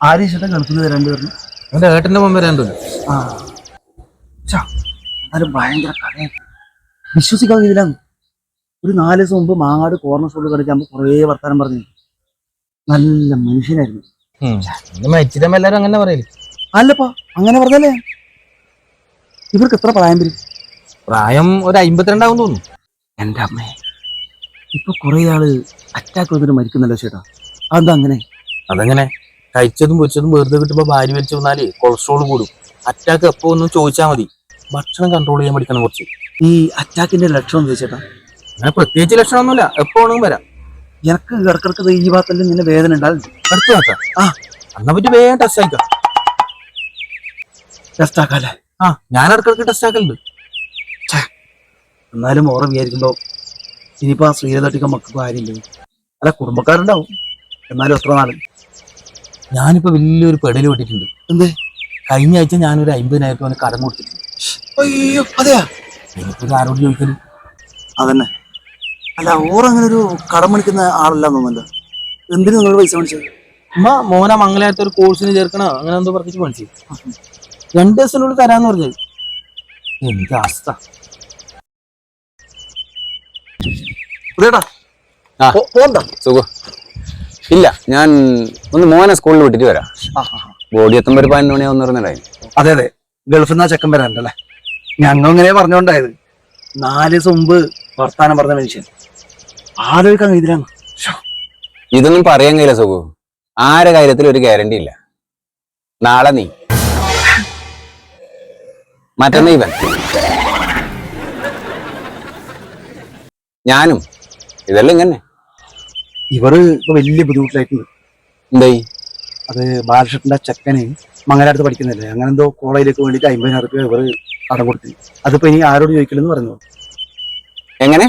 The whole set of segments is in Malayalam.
ആരെയും ചേട്ടൻ ഗൾഫിൽ രണ്ടുപേരും എന്റെ ഏട്ടന്റെ മുമ്പ് വരാൻ ആ. ഛ, എന്നാലും ഭയങ്കര കടയാണ് വിശ്വസിക്കാൻ കഴിയില്ല ഒരു നാല് ദിവസം മുമ്പ് മാങ്ങാട് കോർണർ സ്റ്റോറിൽ കളിക്കുമ്പോൾ കുറേ വർത്താനം പറഞ്ഞു. നല്ല മനുഷ്യനായിരുന്നു. മരിച്ചിട്ടും എല്ലാരും അങ്ങനെ പറയൽ. അല്ലപ്പാ അങ്ങനെ പറഞ്ഞല്ലേ? ഇവർക്ക് എത്ര പ്രായം വരും? പ്രായം ഒരു അമ്പത്തിരണ്ടാവും തോന്നുന്നു. എന്റെ അമ്മേ ഇപ്പൊ കുറേ ആൾ അറ്റാക്ക് വന്നിട്ട് മരിക്കുന്നല്ലോ ചേട്ടാ? അതെന്താ അങ്ങനെ? അതെങ്ങനെ? കഴിച്ചതും പൊരിച്ചതും വെറുതെ കിട്ടുമ്പോൾ ഭാര്യ വലിച്ചു വന്നാൽ കൊളസ്ട്രോൾ കൂടും. അറ്റാക്ക് എപ്പോ ഒന്നും ചോദിച്ചാൽ മതി. ഭക്ഷണം കൺട്രോൾ ചെയ്യാൻ പഠിക്കണം കുറച്ച്. ഈ അറ്റാക്കിന്റെ ലക്ഷണം എന്താ ചേട്ടാ അങ്ങനെ പ്രത്യേകിച്ച് ലക്ഷണമൊന്നുമില്ല. എപ്പോ വേണമെങ്കിലും വരാം. എനിക്ക് ഇടക്കിടക്ക് ഈ ഭാഗത്തല്ല നിന്നെ വേദന ഉണ്ടാവില്ല അടുത്ത നോക്കാം. ആ. അന്നെ പറ്റി വേഗം ടെസ്റ്റ് ആക്കാം ടെസ്റ്റ് ആക്കാല്ലേ? ആ ഞാൻ ഇടക്കിടക്ക് ടെസ്റ്റ് ആക്കലുണ്ട്. എന്നാലും ഓറ വിചാരിക്കുമ്പോ ഇനിയിപ്പോ ആ ശ്രീരതട്ടിക്ക് മക്കൾക്ക് കാര്യമില്ല അല്ല കുടുംബക്കാരുണ്ടാവും. എന്നാലും എത്ര നാൾ? ഞാനിപ്പോ വലിയൊരു പെടൽ വിട്ടിട്ടുണ്ട് എന്തേ? കഴിഞ്ഞ ആഴ്ച ഞാനൊരു അമ്പതിനായിരം രൂപ കടം കൊടുത്തിട്ടുണ്ട്. അയ്യോ അതെയാ? ആരോട് ചോദിക്കൽ? അതന്നെ. അല്ല ഓറങ്ങനെ ഒരു കടം മണിക്കുന്ന ആളല്ല തോന്നല്ലോ എന്തിനു നിങ്ങൾ പൈസ മേടിച്ചത്? അമ്മ മോന മംഗലായത്തെ ഒരു കോഴ്സിന് ചേർക്കണോ അങ്ങനെ എന്തോ പറഞ്ഞിട്ട് മേടിച്ചു രണ്ട് ദിവസത്തിനുള്ളിൽ തരാന്ന് പറഞ്ഞത്. എനിക്ക് അവസ്ഥ. സുഖം. ഇല്ല ഞാൻ ഒന്ന് മോനെ സ്കൂളിൽ വിട്ടിട്ട് വരാം. ബോഡി എത്തുമ്പോൾ ഒരു പതിനൊന്ന് മണിയാവും പറഞ്ഞിട്ടുണ്ടായി. അതെ അതെ. ഗൾഫിൽ നിന്നാ ചെക്കൻ വരാനല്ലേ ഞങ്ങൾ ഇങ്ങനെ പറഞ്ഞോണ്ടായത്. നാല് ദിവസം മുമ്പ് വർത്താനം പറഞ്ഞ മനുഷ്യൻ. ആലോചിക്കാൻ ഇതിലാണ് ഇതൊന്നും പറയാൻ കഴിയില്ല സുഖു. ആരെ കാര്യത്തിൽ ഒരു ഗ്യാരണ്ടി ഇല്ല. നാളെ നീ. മറ്റന്നാ ഇവൻ. ഞാനും. ഇതെല്ലാം ഇങ്ങനെ. ഇവർ ഇപ്പൊ വലിയ ബുദ്ധിമുട്ടിലായിട്ടുണ്ട്. എന്തായി? അത് ബാലകൃഷ്ണന്റെ ചെക്കന് മംഗലാടത്ത് പഠിക്കുന്നില്ലേ? അങ്ങനെ എന്തോ കോളേജിലേക്ക് വേണ്ടിയിട്ട് അമ്പതിനായിരം രൂപ ഇവർ കടം കൊടുത്തു. അതിപ്പോ ഇനി ആരോട് ചോദിക്കില്ലെന്ന് പറഞ്ഞു. എങ്ങനെ?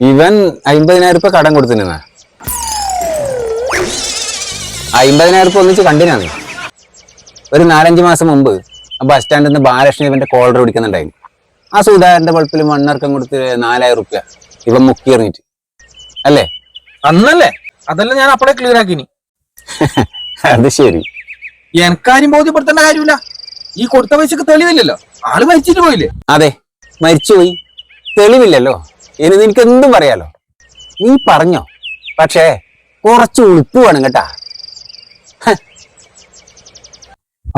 ഇവൻ അമ്പതിനായിരം രൂപ കടം കൊടുത്തിരുന്ന അമ്പതിനായിരം രൂപ ഒന്നിച്ച് കണ്ടിനാണ്. ഒരു നാലഞ്ച് മാസം മുമ്പ് ബസ് സ്റ്റാൻഡിൽ നിന്ന് ബാലകൃഷ്ണൻ ഇവന്റെ കോളർ പിടിക്കുന്നുണ്ടായിരുന്നു. ആ സുധാകരന്റെ പൾപ്പിൽ മണ്ണിറക്കം കൊടുത്ത് നാലായിരം റുപ്യ ഇവൻ മുക്കി എറിഞ്ഞിട്ട് അല്ലേ? അന്നല്ലേ? അതല്ല ഞാൻ അപ്പഴേ ക്ലിയർ ആക്കിനി. അത് ശരി. എനിക്കാരും ബോധ്യപ്പെടുത്തേണ്ട കാര്യമില്ല. ഈ കൊടുത്ത പൈസക്ക് തെളിവില്ലല്ലോ. ആൾ മരിച്ചിട്ട് പോയില്ലേ? അതെ മരിച്ചുപോയി തെളിവില്ലല്ലോ. ഇനി നിനക്ക് എന്തും പറയാലോ? നീ പറഞ്ഞോ? പക്ഷേ കുറച്ച് ഉളുപ്പ് വേണം കേട്ടാ.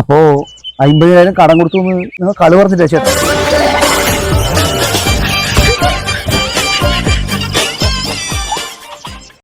അപ്പോ അമ്പതിനായിരം കടം കൊടുത്തു എന്ന് നിങ്ങൾ കളി പറഞ്ഞില്ല ചേട്ടാ?